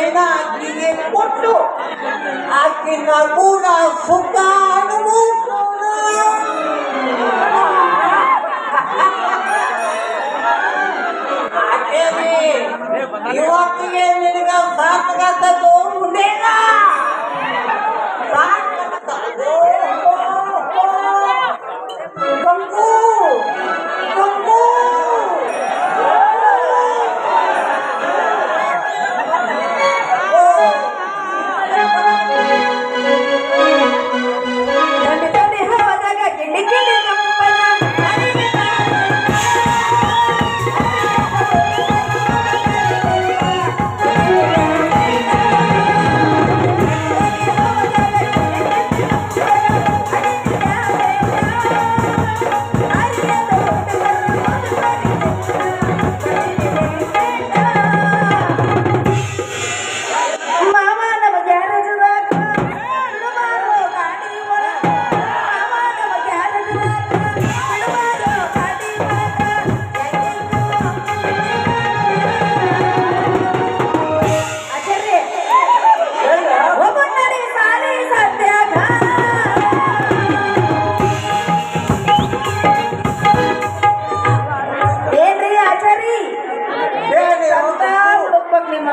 ಬಂಗಾರದ ಚೈನ ಆಕಿಗೆ ಕೊಟ್ಟು ಆಕಿನ ಕೂಡ ಸುಖ ಅನುಭವಿಸೋಣ ಆಕೆಗೆ ಇವತ್ತಿಗೆ ನಿನಗ ಸಾಕಾಗತ್ತೋ ಮುಂದೇನ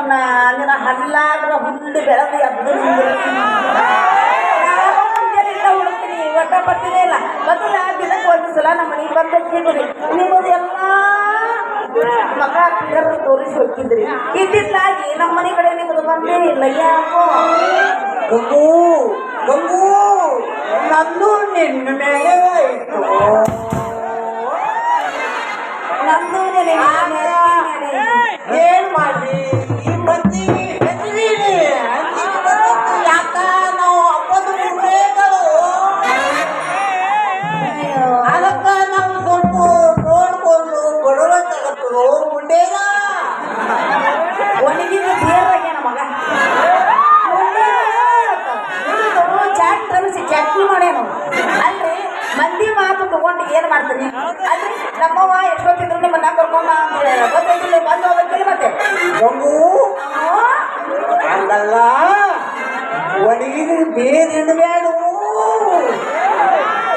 ನಿಮ್ಮನ್ನ ನಿನ್ನ ಹಲ್ಲಾಗ್ರ ಹುಲ್ಲು ಬೆಳೆದು ಎದ್ದು ಹುಡುಕ್ತೀನಿ ಒಟ್ಟ ಬರ್ತೀನಿ ಇಲ್ಲ. ಮೊದಲ ದಿನಕ್ಕೆ ಒಂದು ಸಲ ನಮ್ಮ ಮನೆಗೆ ಬಂದು ಸಿಗುರಿ ನಿಮ್ಮದು ಎಲ್ಲ ಮಗ ಪಿಲ್ಲರ್ ತೋರಿಸಿ ಹೋಗಿದ್ರಿ. ಇದ್ದಿದ್ದಾಗಿ ನಮ್ಮ ಮನೆ ಕಡೆ ನಿಮ್ಮದು ಬಂದೇ ಇಲ್ಲ. ಯಾಕೋ? ಗಂಗು ಗಂಗು ನಂದು ನಿನ್ನ ಮೇಲೆ ಆಯ್ತು. ನಂದು ನೆನೆ ಆ? ಹಂಗಲ್ಲ. ಒಣಗಿದ ಬೇರೆ ಬೇಡು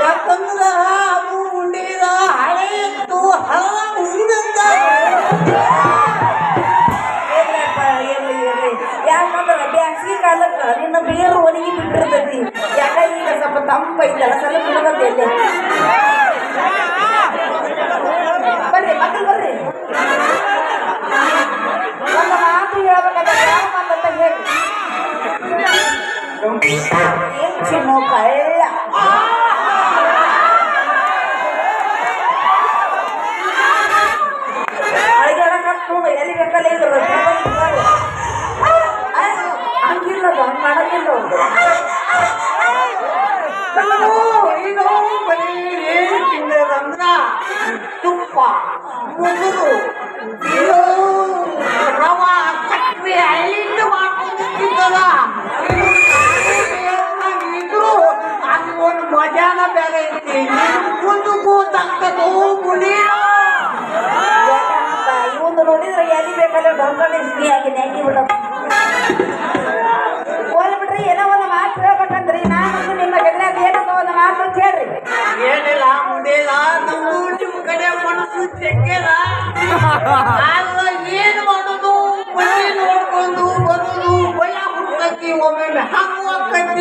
ಯಾಕಂದ್ರ ಅದು ಉಂಡಿದ ಹಳೆ ಇತ್ತು ಹಳ ಇರ್ಲಿ. ಯಾಕಂದ್ರ ಕಾಲಕ್ಕ ನಿನ್ನ ಬೇರು ಒಣಗಿ ಬಿಟ್ಟಿರ್ತೈತಿ. ಯಾಕ ಈಗ ಸ್ವಲ್ಪ ತಂಪೈತಲ್ಲ ಸ್ವಲ್ಪ ಬಿಡತ್ತೆ Chia.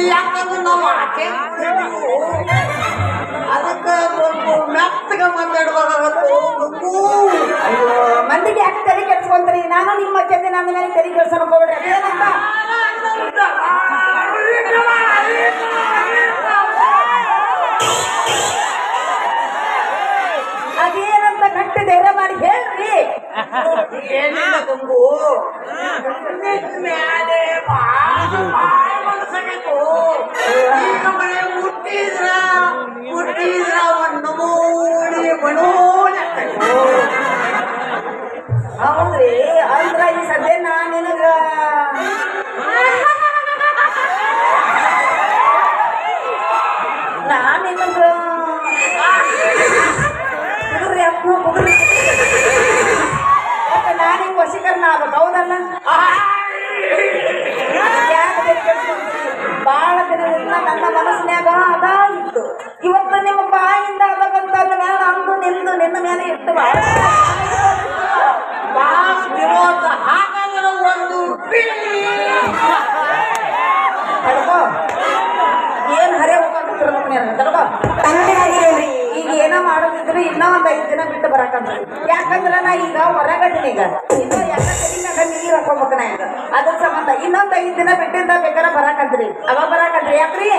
ಯಾಕಂದ್ರೆ ನಾವು ಆಕೆ ಅದಕ್ಕೆ ಸ್ವಲ್ಪ ಮೆತ್ತಗ ಮಾತಾಡ್ಬೇಕಾಗತ್ತು. ಅಯ್ಯೋ ಮಂದಿಗೆ ಯಾಕೆ ತಲೆ ಕೆಡ್ಸ್ಕೊಂತೀರಿ? ನಾನು ನಿಮ್ಮ ಜೊತೆ ನನ್ನ ಮೇಲೆ ತಲೆ ಕೆಡ್ಸೋಣ ಹೋಗ್ಬಿಡ್ರಿ. ಅದೇನಂತ ಅದೇನಂತ ಗಟ್ಟಿ ಧೈರ್ಯ ಮಾಡಿ ಹೇಳ್ರಿ. ಏನಿಲ್ಲ ಗಂಗು ಮ್ಯಾಲೆ ಭಾಳ ಅದ ಇತ್ತು. ಇವತ್ತು ನಿಮ್ಮ ಬಾಯಿಂದ ಅದಕ್ಕಂತ ಮೇಲೆ ಅಂದು ನಿಂದು ನಿನ್ನ ಮೇಲೆ ಇರ್ತವ ವಿರೋಧ ಹಾಗಾದ್ರೆ ಒಂದು ಏನ್ ಹರೇ ಹೋಗ್ತಿರ್ಬೇಕು ನೀನು ತಡ್ಕೋ ಈಗ ಏನೋ ಮಾಡೋದಿದ್ರು ಇನ್ನೂ ಒಂದ್ ಐದು ದಿನ ಬಿಟ್ಟು ಬರಕಂತ ಯಾಕಂದ್ರ ನಾ ಈಗ ಹೊರಗದಿನಿ ಈಗ. ಇನ್ನು ಎಲ್ಲ ಕಡಿಮ್ಯಾಗ ನೀರ್ ಹಾಕೋಬೇಕು ನಾ ಈಗ. ಅದ್ರ ಸಂಬಂಧ ಇನ್ನೊಂದ್ ಐದ್ ದಿನ ಬಿಟ್ಟಿಂದ ಬೇಕಾರ ಬರಕಂತ್ರಿ ಅವಾಗ ಬರಕಂತ್ರಿ ಯಾಕ್ರಿ?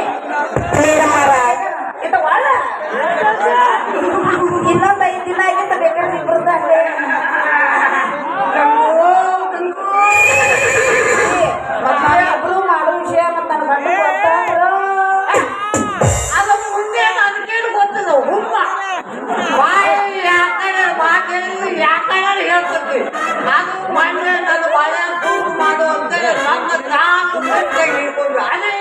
ಇದು ಒಳ್ಳ ಇನ್ನೊಂದ್ ಐದ್ ದಿನ ಆಗಿತ್ತ ಬೇಕಾದ್ರೆ ಇಬ್ರದ್ದು ಅಲ್ಲೇ. ಯಾಕಂದ್ರೆ ನಾನು ಮೊನ್ನೆ ನನ್ನ ಬಾಳೆ ತೂಗು ಮಾಡು ಅಂತ ನನ್ನ ನಾನು ಹಿಡ್ಕೊಂಡು ಅದೇ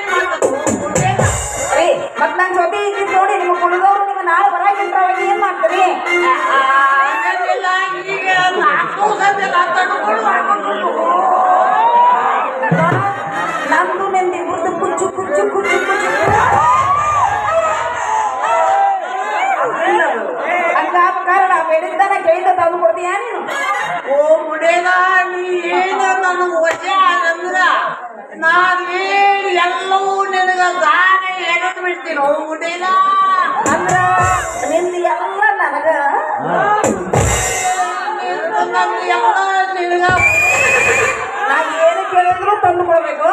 ರೀ ಮತ್ತೆ ನನ್ನ ಜೊತೆ ಇದ್ದಿದ್ ನೋಡಿ ನಿಮ್ಮ ಕುಣಿದವರು ನಿಮ್ಮ ನಾಳೆ ಬರಾಕಿಂತ್ರವಾಗ ಏನ್ ಮಾಡ್ತೀರಿ ಆಗಲಿಲ್ಲ ಈಗ ನಾಲ್ಕು ಸದ್ಯ ಮಾಡ್ಕೊಂಡು ನಮ್ದು ನಂದು ಇಬ್ರದ್ದು ಕುಚ್ಚು ಕುಚ್ಚು ಕುಚ್ಚು ಕುಚ್ಚು ಕಾರಣ ಬೆಳಿತಾನೆ ಕೇಳಿದ ತಂದು ಕೊಡ್ತೀಯಾ ನೀನು ಓ ಮುಡೇದ ನೀ ಏನು ನನ್ನ ವಶ ಅಂದ್ರ ನಾನೇನು ಎಲ್ಲವೂ ನಿನಗ ದಾನೆ ಎಳೆದು ಬಿಡ್ತೀನಿ ಓ ಮುಡೇದ ಅಂದ್ರ ನಿಂದು ಎಲ್ಲ ನನಗ ನನ್ನ ಎಲ್ಲ ನಿನಗ ನಾ ಏನು ಕೇಳಿದ್ರು ತಂದು ಕೊಡ್ಬೇಕು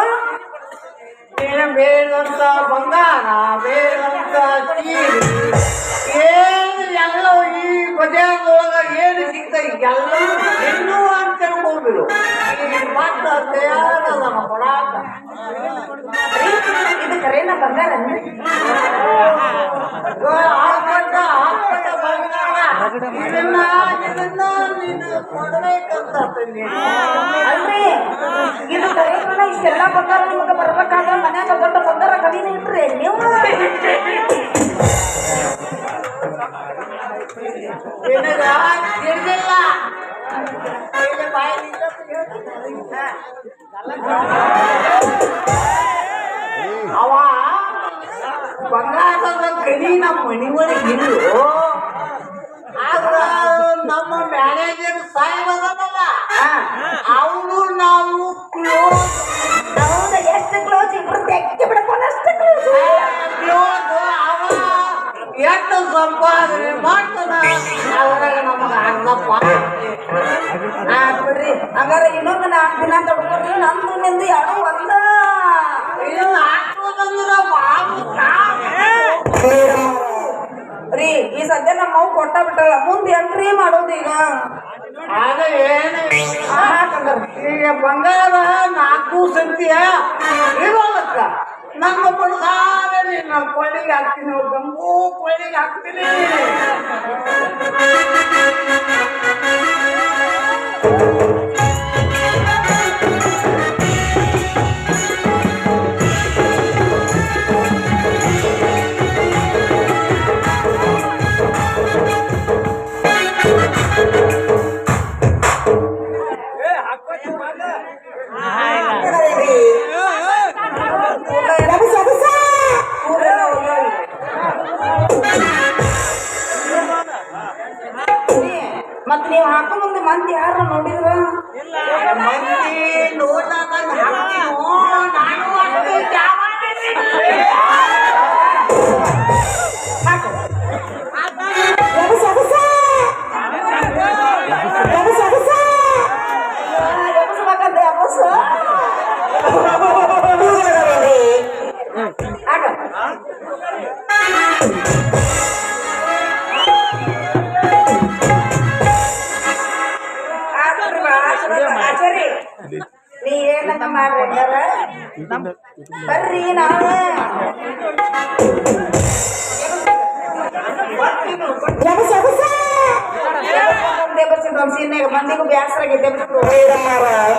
ನೀನು ಬೇಡಂತ ಬಂಗಾರ ಬೇಡಂತ ಚೀರಿ ಏನು ಎಲ್ಲವೂ ಈ ಬಜಾರ್ದೊಳಗ ಏನು ಸಿಗ್ತ ಎಲ್ಲ ಇನ್ನೂ ಅಂತ ತಿಳ್ಕೊಂಡ್ಬಿಡು. ಮಾತ್ರ ತಯಾರಲ್ಲ ಕೊಡಾಕ. ರೀ, ಇದು ಕರೇನ ಬಂಗಾರ ಹಾಕೊಂಡ ಹಾಕೊಂಡ ಬಂಗಾರ. ಇದನ್ನ ನೀನು ಅಲ್ರಿ ಇದು ಕರೆಯಲ್ಲ ಇಷ್ಟೆಲ್ಲ ಬಂಗಾರ ನಿಮಗೆ ಬರ್ಬೇಕಾದ್ರೆ ಮನ್ಯಾಗ ದೊಡ್ಡ ಬಂಗಾರ ಕಡಿಮೆ ಇಟ್ರಿ ನೀವು ಅವ ಬಂಗಾರದ ಗಡಿ ನಮ್ಮ ಮನಿ ಒಳಗೆ ಇಲ್ಲು ಆದ್ರ ನಮ್ಮ ಮ್ಯಾನೇಜರ್ ಸಾಹೇಬ್ ಅದಲ್ಲ ಹಾ ಅವನು ನಾವು ಕ್ಲೋಸ್ ಹೌದಾ ಎಷ್ಟು ಕ್ಲೋಸ್ ಇಬ್ರು ತೆಕ್ಕಿ ಬಿಡ್ಕೊಂಡು ಅಷ್ಟು ಕ್ಲೋಸ್ ಕ್ಲೋಸ್ ಅವ ಎಷ್ಟು ಸಂಪಾದನೆ ಮಾಡ್ತಾನ? ಅದ್ರಾಗ ನಮಗೆ. ಆತ್ ಬಿಡ್ರಿ. ಹಂಗಾರೆ ಇನ್ನೊಂದು ನಾಲ್ಕು ದಿನ ತಡ್ಕೊಡ್ರಿ ನಂದು ನಿಂದು ಯಾರು ಒಂದ. ರೀ ಈ ಸದ್ಯ ನಮ್ಮ ಅವ್ ಕೊಟ್ಟ ಬಿಟ್ಟಲ್ಲ ಮುಂದೆ ಹೆಂಗ್ರಿ ಮಾಡೋದು ಈಗ. ಏನು? ಈಗ ಬಂಗಾರ ನಾಲ್ಕು ಸಂತಿಯ ಇರೋದಕ್ಕ ನಮ್ಮ ಬಡಸಾಲ ನಾವು ಕೊಳ್ಳಿಗೆ ಹಾಕ್ತೀನಿ ಗಂಗು ಕೊಳ್ಳಿಗೆ ಹಾಕ್ತೀನಿ. ಎಬ್ಬಸ್, ಎಬ್ಬಸ್. ಎಬ್ಬಸ್, ಎಬ್ಬಸ್. ಒಂದ್ ಸೀನ್ಯಾಗ ಮಂದಿಗೂ ಬ್ಯಾಸರ ಆಗೈತೆ ಬಿಟ್ಟು ಕರಿತನಗಾರ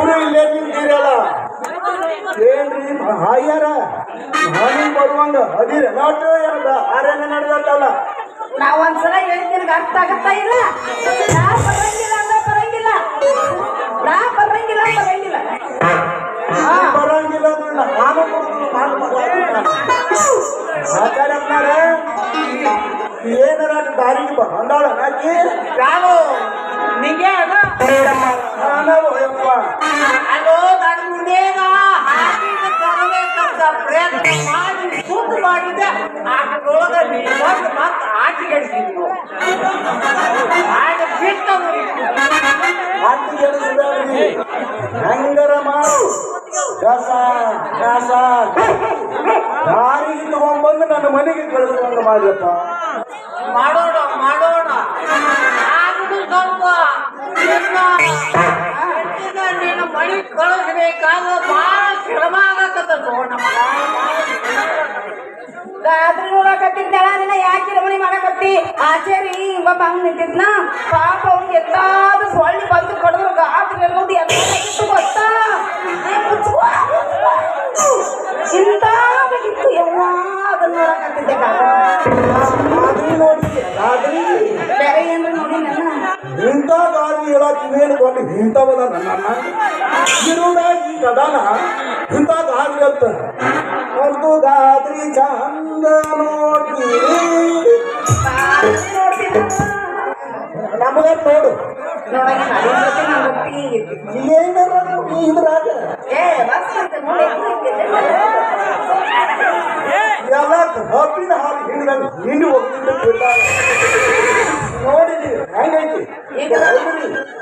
ಇಬ್ರು ಇಲ್ಲೇ ನಿಂತಿರಲ್ಲ ಏನ್ರಿ ಹಾಯ್ಯಾರ ಹಾನಿ ಬರುವಂಗ ಅದಿರ ನಾಟು ಆರೇನ ನಡೆದಲ್ಲ ನಾವ್ ಒಂದ್ಸಲ ಹೇಳ್ತೀನಿ ಅರ್ಥ ಆಗತ್ತಾ ಇಲ್ಲ ಏನಾರ ಬರಂಗಿಲ್ಲ ಅಂದ್ರೆ ಬರಂಗಿಲ್ಲ ನಾ ಬರಂಗಿಲ್ಲ ಬರಂಗಿಲ್ಲ ಹಾ ಬರಂಗಿಲ್ಲ ಅಂದ್ರೆ ನಾನು ನಾನು ಆಚಾರಪ್ಪನಾರ ಏನರ ದಾರಿಗೆ ಬಂದಾಳ ನಾಕಿ ಯಾರು ನಿಂಗೆ ಅದ ನಾನವ ಯಪ್ಪ ಅದು ನನ್ನ ಮುಂದೇಗ ಹಾಕಿದ ತರಬೇಕಂತ ಪ್ರಯತ್ನ ಮಾಡಿ ಸುದ್ದು ಮಾಡಿದೆ ಅದ್ರೊಳಗ ಬಂದು ಮತ್ತೆ ಆಟಿಗೆಡಿಸಿದ್ರು ಆಗ ಬಿಟ್ಟವು ಮಾತು ಕೇಳಿಸಿದ್ರಿ ಹೆಂಗರ ಮಾಡು ಕಸ ಕಸ. ದಾರಿಗೆ ತಗೊಂಡ್ಬಂದು ನನ್ನ ಮನೆಗೆ ಕಳಿಸ್ಕೊಂಡು ಮಾಡ್ಯಪ್ಪ ಮಾಡೋಣ ಮಾಡೋಣ. ಆದ್ರೂ ಸ್ವಲ್ಪ. ನಿನ್ನ ಹೆಂಡತಿನ ನಿನ್ನ ಮನೆ ಕಳಿಸ್ಬೇಕಾದ್ರೆ ಬಹಳ ಶ್ರಮ ಆಗತ್ತದ ನಮ್ಮ ರಾತ್ರಿ ನೋಡಕತ್ತಿದ್ದಾಳ ನಿನ್ನ ಯಾಕೆ ರಮಣಿ ಮಾಡಕತ್ತಿ ಆಚಾರಿ ಒಬ್ಬ ಹಂಗ್ ನಿಂತಿದ್ನ ಪಾಪ ಅವ್ನಿಗೆ ಎಲ್ಲಾದ್ರೂ ಸೊಳ್ಳಿ ಬಂದು ಕಡಿದ್ರು ಗಾತ್ರಿ ಅನ್ನೋದು ಎಲ್ಲ ಆಗಿತ್ತು ಗೊತ್ತಾ ಏ, ಮುಚ್ಕೋ, ಮುಚ್ಕೋ. ಇಂಥ ಆಗಿತ್ತು ಯವ್ವ ಅದನ್ನ ನೋಡಕತ್ತಿದ್ದೆ ಕಾಕ. ರಾತ್ರಿ ನೋಡಿ ರಾತ್ರಿ ಬೇರೆ ಏನ್ರ ನೋಡಿ ನನ್ನ ಇಂಥ ಗಾಳಿ ಹೇಳಕ್ಕೆ ಇವೇನು ಕೊಂಡು ಇಂಥವದ ನನ್ನ ಇರುದ ಈ ಗದಾನ ಇಂಥ ಗಾಳಿ ಅಂತ. ಒಂದು ಗಾದ್ರಿ ಚಂದ ನೋಡಿ ನಮಗ ನೋಡು. ಏನಾರ ಇದ್ರಾಗ? ಎಲ್ಲ ಹಬ್ಬಿನ ಹಾಲು ಹಿಂಡ್ದಂಗ ಹಿಂಡಿ ಹೋಗ್ತಿದ್ದ ಇದು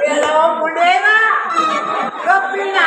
ಕೆಲವು ಮುಂದೆ ಕಪ್ಪಿನ